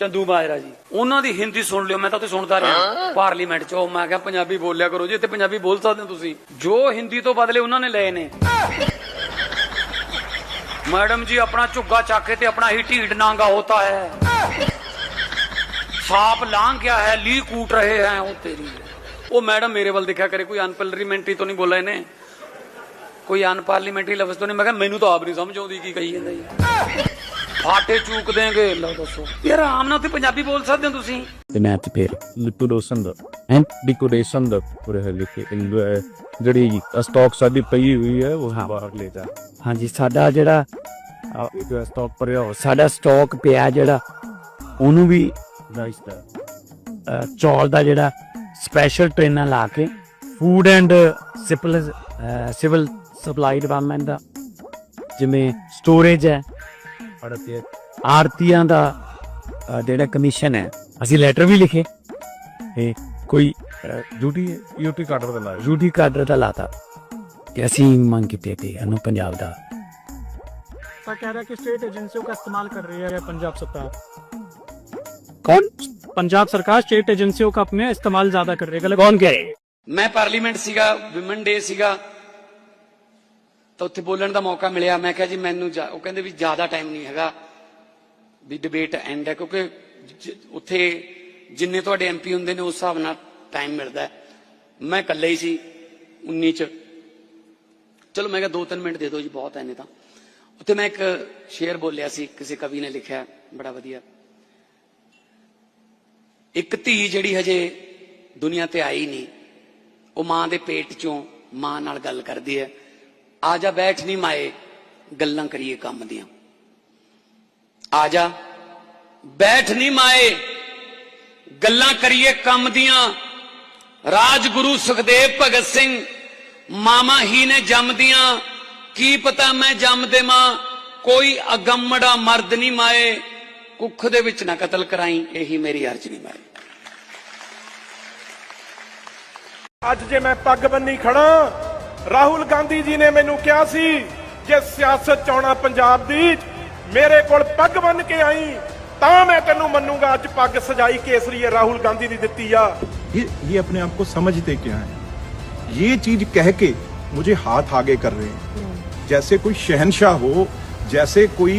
ਚੰਦੂ ਮਾਜਰਾ ਜੀ। ਉਹਨਾਂ ਦੀ ਹਿੰਦੀ ਸੁਣ ਲਿਓ ਮੈਂ ਤਾਂ ਉੱਥੇ ਸੁਣਦਾ ਰਿਹਾ। ਪਾਰਲੀਮੈਂਟ 'ਚ ਉਹ ਮੈਂ ਕਿਹਾ ਪੰਜਾਬੀ ਬੋਲਿਆ ਕਰੋ ਜੀ ਇੱਥੇ ਪੰਜਾਬੀ ਬੋਲ ਸਕਦੇ ਹੋ ਤੁਸੀਂ। ਜੋ ਹਿੰਦੀ ਤੋਂ ਬਦਲੇ ਉਹਨਾਂ ਨੇ ਲਏ ਨੇ। ਮੈਡਮ ਜੀ ਆਪਣਾ ਝੁੱਗਾ ਚੱਕ ਕੇ ਤੇ ਆਪਣਾ ਹੀ ਢੀਡ ਨਾਂਗਾ ਹੋਤਾ ਹੈ। ਸਾਪ ਲਾਂਘ ਗਿਆ ਹੈ ਲੀ ਕੂਟ ਰਹੇ ਹੈ ਉਹ ਤੇਰੀ। ਉਹ ਮੈਡਮ ਮੇਰੇ ਵੱਲ ਦੇਖਿਆ ਕਰੇ ਕੋਈ ਅਨਪਾਰਲੀਮੈਂਟਰੀ ਤੋਂ ਨਹੀਂ ਬੋਲਾ ਇਹਨੇ ਕੋਈ ਅਨਪਾਰਲੀਮੈਂਟਰੀ ਲਫ਼ਜ਼ ਤੋਂ ਨਹੀਂ। ਮੈਂ ਕਿਹਾ ਮੈਨੂੰ ਤਾਂ ਆਪ ਨਹੀਂ ਸਮਝ ਆਉਂਦੀ ਕੀ ਕਹੀ ਜਾਂਦਾ ਜੀ। ਫਾਟੇ ਚੂਕ ਦੇਂਗੇ ਲਓ ਦੱਸੋ। ਯਾਰ ਆਮ ਨਾਲ ਉੱਥੇ ਪੰਜਾਬੀ ਬੋਲ ਸਕਦੇ ਹੋ ਤੁਸੀਂ। ਤੇ ਮੈਂ ਤੇ ਫਿਰ ਲਿਕੁਡੇਸ਼ਨ ਦਾ ਹੈਂ? ਡਿਕੋਰੇਸ਼ਨ ਦਾ ਪੂਰੇ ਲਿਖੇ ਜਿਹੜੀ ਸਟਾਕ ਸਾਡੀ ਪਈ ਹੋਈ ਹੈ ਉਹ। ਬਾਹਰ ਲੈ ਜਾ। ਹਾਂਜੀ ਸਾਡਾ ਜਿਹੜਾ ਇੱਕ ਸਟਾਕ ਭਰਿਆ ਹੋ ਸਾਡਾ ਸਟਾਕ ਪਿਆ ਜਿਹੜਾ ਉਹਨੂੰ ਵੀ ਨਾਈਸ ਦਾ। ਅ, ਚੌਲ ਦਾ ਜਿਹੜਾ ਸਪੈਸ਼ਲ ਟ੍ਰੇਨਾਂ ਲਾ ਕੇ food and civil civil supply department ਦਾ ਜਿਵੇਂ ਸਟੋਰੇਜ ਹੈ ਅੜਤੇ ਆਰਤੀਆਂ ਦਾ ਅ, ਜਿਹੜਾ ਕਮਿਸ਼ਨ ਹੈ ਅਸੀਂ ਲੈਟਰ ਵੀ ਲਿਖੇ ਇਹ ਕੋਈ ਡਿਊਟੀ ਯੂਟੀ ਕਾਟਰ ਦਾ ਲਾਇਆ ਰੂਟੀ ਕਾਡਰ ਦਾ ਲਾਤਾ ਕਿ ਅਸੀਂ ਮੰਗ ਕੀਤੀ ਤੇ ਅਨੂ ਪੰਜਾਬ ਦਾ सर कह रहा है कि स्टेट एजेंसियों का इस्तेमाल कर रही है पंजाब सरकार ਕੌਣ पंजाब सरकार स्टेट एजेंसियों का अपने इस्तेमाल ज्यादा कर रही है गलत ਕੌਣ ਕਹਿ ਰਹੇ ਮੈਂ ਪਾਰਲੀਮੈਂਟ ਸੀਗਾ ਵਿਮਨ ਡੇ ਸੀਗਾ ਤਾਂ ਉੱਥੇ ਬੋਲਣ ਦਾ ਮੌਕਾ ਮਿਲਿਆ। ਮੈਂ ਕਿਹਾ ਜੀ, ਮੈਨੂੰ ਜਾ- ਉਹ ਕਹਿੰਦੇ ਵੀ ਜ਼ਿਆਦਾ ਟਾਈਮ ਨਹੀਂ ਹੈਗਾ। ਵੀ ਡਿਬੇਟ ਐਂਡ ਹੈ, ਕਿਉਂਕਿ ਉੱਥੇ ਜਿੰਨੇ ਤੁਹਾਡੇ ਐਮਪੀ ਹੁੰਦੇ ਨੇ, ਉਸ ਹਿਸਾਬ ਨਾਲ ਟਾਈਮ ਮਿਲਦਾ ਮੈਂ ਇਕੱਲੇ ਹੀ ਸੀ 19 ਚ। ਚਲੋ, ਮੈਂ ਕਿਹਾ 2-3 ਮਿੰਟ ਦੇ ਦਿਓ ਜੀ, ਬਹੁਤ ਐ ਤਾਂ। ਉੱਥੇ ਮੈਂ ਇੱਕ ਸ਼ੇਰ ਬੋਲਿਆ ਸੀ, ਕਿਸੇ ਕਵੀ ਨੇ ਲਿਖਿਆ, ਬੜਾ ਵਧੀਆ। ਇੱਕ ਧੀ ਜਿਹੜੀ ਹਜੇ ਦੁਨੀਆ ਤੇ ਆਈ ਨਹੀਂ, ਉਹ ਮਾਂ ਦੇ ਪੇਟ ਚੋਂ ਮਾਂ ਨਾਲ ਗੱਲ ਕਰਦੀ ਹੈ। ਆ ਜਾ ਬੈਠ ਨਹੀਂ ਮਾਏ, ਗੱਲਾਂ ਕਰੀਏ ਕੰਮ ਦੀਆਂ। ਆ ਜਾ, ਬੈਠ ਨਹੀਂ ਮਾਏ, ਗੱਲਾਂ ਕਰੀਏ ਕੰਮ ਦੀਆਂ। ਰਾਜਗੁਰੂ ਸੁਖਦੇਵ ਭਗਤ ਸਿੰਘ, ਮਾਮਾ ਹੀ ਨੇ ਜੰਮਦੀਆਂ ਕੀ ਪਤਾ ਮੈਂ ਜੰਮ ਦੇਵਾਂ, ਕੋਈ ਅਗੰਮੜਾ ਮਰਦ ਨਹੀਂ ਮਾਏ। ਕੁੱਖ ਦੇ ਵਿੱਚ ਨਾ ਕਤਲ ਕਰਾਈ, ਇਹੀ ਮੇਰੀ ਅਰਜ਼ ਨਹੀਂ ਮਾਏ। ਅੱਜ ਜੇ ਮੈਂ ਪੱਗ ਬੰਨੀ ਖੜਾ ਰਾਹੁਲ ਗਾਂਧੀ ਜੀ ਨੇ ਮੈਨੂੰ ਕਿਹਾ ਸੀ ਜੇ ਸਿਆਸਤ ਚਾਉਣਾ ਪੰਜਾਬ ਦੀ ਮੇਰੇ ਕੋਲ ਪੱਗ ਬੰਨ ਕੇ ਆਈ ਤਾਂ ਮੈਂ ਤੈਨੂੰ ਮੰਨੂਗਾ ਅੱਜ ਪੱਗ ਸਜਾਈ ਕੇਸਰੀ ਹੈ ਰਾਹੁਲ ਗਾਂਧੀ ਦੀ ਦਿੱਤੀ ਆ ये ये अपने आप को समझते क्या है ये चीज कह के मुझे हाथ आगे कर रहे हैं जैसे कोई शहनशाह हो जैसे कोई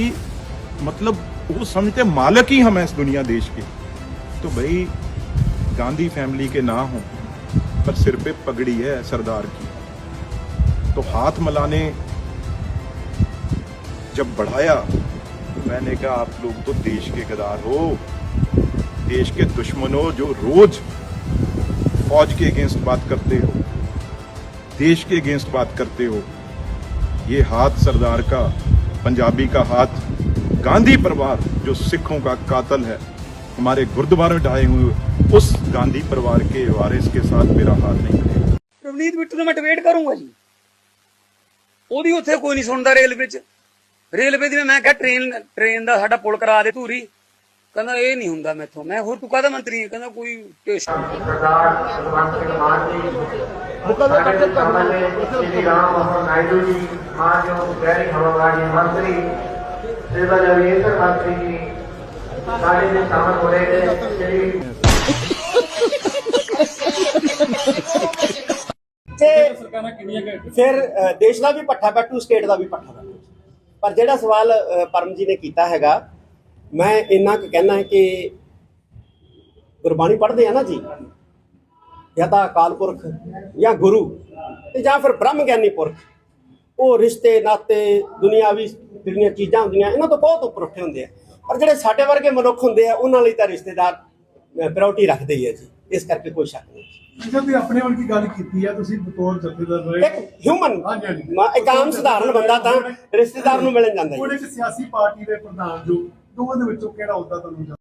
मतलब वो समझते मालक ही हम हैं इस दुनिया देश के तो भाई गांधी फैमिली के ना हो पर सिर पे पगड़ी है सरदार की तो हाथ मिलाने जब बढ़ाया तो मैंने कहा, आप लोग तो देश के गदार हो। देश के दुश्मनों जो रोज फौज के अगेंस्ट बात करते हो, देश के अगेंस्ट बात करते हो, ये हाथ सरदार का, पंजाबी का हाथ, गांधी परिवार जो सिखों का कातल है, हमारे गुरुद्वारे ढाए हुए, उस गांधी परिवार के वारिस के साथ मेरा हाथ नहीं रवनीत बिट्टू तो मैं डिबेट करूँगा जी। ਉਹਦੀ ਉੱਥੇ ਕੋਈ ਨਹੀਂ ਸੁਣਦਾ ਰੇਲਵੇ 'ਚ ਰੇਲਵੇ ਦੀ ਮੈਂ ਕਿਹਾ ਟ੍ਰੇਨ ਟ੍ਰੇਨ ਦਾ ਸਾਡਾ ਪੁਲ ਕਰਾ ਦੇ ਧੂਰੀ। ਕਹਿੰਦਾ ਇਹ ਨਹੀਂ ਹੁੰਦਾ ਮੈਥੋਂ। ਮੈਂ ਹੋਰ ਤੂੰ ਕਾਹਦਾ ਮੰਤਰੀ ਹੈ ਕਹਿੰਦਾ ਕੋਈ ਟੇਸ਼ ਸਰਦਾਰ ਸੁਭਾਸ਼ ਸਿੰਘ ਮਾਨ ਜੀ ਮੁਕੱਦਮਾ ਕਰਦੇ ਤੁਹਾਨੂੰ ਸ੍ਰੀ ਰਾਮ ਮੋਹਨ ਨਾਇਡੂ ਜੀ ਮਾਨਯੋਗ ਗੈਰੀ ਹਵਾਲਾਜੀ ਮੰਤਰੀ ਸ੍ਰੀ ਬਲਵੀਰ ਮੰਤਰੀ ਜੀ ਸਾਡੇ ਦੇ ਸਾਹਮਣੇ ਹੋ ਰਹੇ ਨੇ। ਸ੍ਰੀ ਫਿਰ ਦੇਸ਼ ਦਾ ਵੀ ਪੱਠਾ ਬੈਠੂ ਸਟੇਟ ਦਾ ਵੀ ਪੱਠਾ ਬੈਠੂ ਪਰ ਜਿਹੜਾ ਸਵਾਲ ਪਰਮ ਜੀ ਨੇ ਕੀਤਾ ਹੈਗਾ, ਮੈਂ ਇੰਨਾ ਕੁ ਕਹਿਣਾ ਕਿ ਗੁਰਬਾਣੀ ਪੜ੍ਹਦੇ ਆ ਨਾ ਜੀ। ਜਾਂ ਤਾਂ ਅਕਾਲ ਪੁਰਖ, ਜਾਂ ਗੁਰੂ, ਤੇ ਜਾਂ ਫਿਰ ਬ੍ਰਹਮ ਗਿਆਨੀ ਪੁਰਖ। ਉਹ ਰਿਸ਼ਤੇ, ਨਾਤੇ ਦੁਨੀਆਵੀ ਜਿਹੜੀਆਂ ਚੀਜ਼ਾਂ ਹੁੰਦੀਆਂ, ਇਹਨਾਂ ਤੋਂ ਬਹੁਤ ਉੱਪਰ ਉੱਠੇ ਹੁੰਦੇ ਆ। ਪਰ ਜਿਹੜੇ ਸਾਡੇ ਵਰਗੇ ਮਨੁੱਖ ਹੁੰਦੇ ਆ, ਉਹਨਾਂ ਲਈ ਤਾਂ ਰਿਸ਼ਤੇਦਾਰ ਪ੍ਰਾਇੋਰਟੀ ਰੱਖਦੇ ਹੀ ਆ ਜੀ। ਇਸ ਕਰਕੇ ਕੋਈ ਸ਼ੱਕ ਨਹੀਂ। ਤੁਸੀਂ ਆਪਣੇ ਵੱਲ ਕੀ ਗੱਲ ਕੀਤੀ ਹੈ ਤੁਸੀਂ ਬਤੌਰ ਜਥੇਦਾਰ ਰਹੇ। ਇੱਕ ਹਿਊਮਨ ਹਾਂਜੀ, ਹਾਂਜੀ। ਇੱਕ ਆਮ ਸਧਾਰਨ ਬੰਦਾ ਤਾਂ ਰਿਸ਼ਤੇਦਾਰ ਨੂੰ ਮਿਲਣ ਜਾਂਦਾ ਹੁਣ ਜੀ ਇੱਕ ਸਿਆਸੀ ਪਾਰਟੀ ਦੇ ਪ੍ਰਧਾਨ ਜੋ ਦੋਵਾਂ ਦੇ ਵਿੱਚੋਂ ਕਿਹੜਾ ਹੁੰਦਾ ਤੁਹਾਨੂੰ